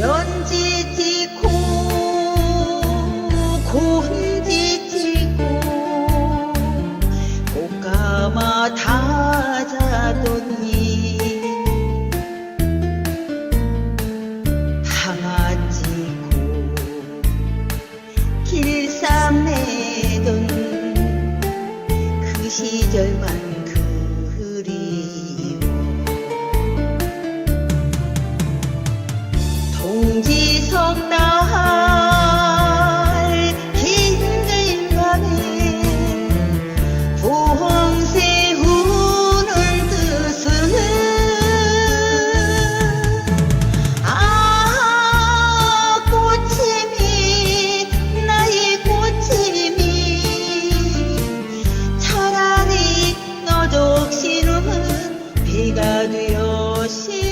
연지지고 곤지지고 꽃가마 다자더니 항아지고 길삼매던 그 시절만 우리가 되어 시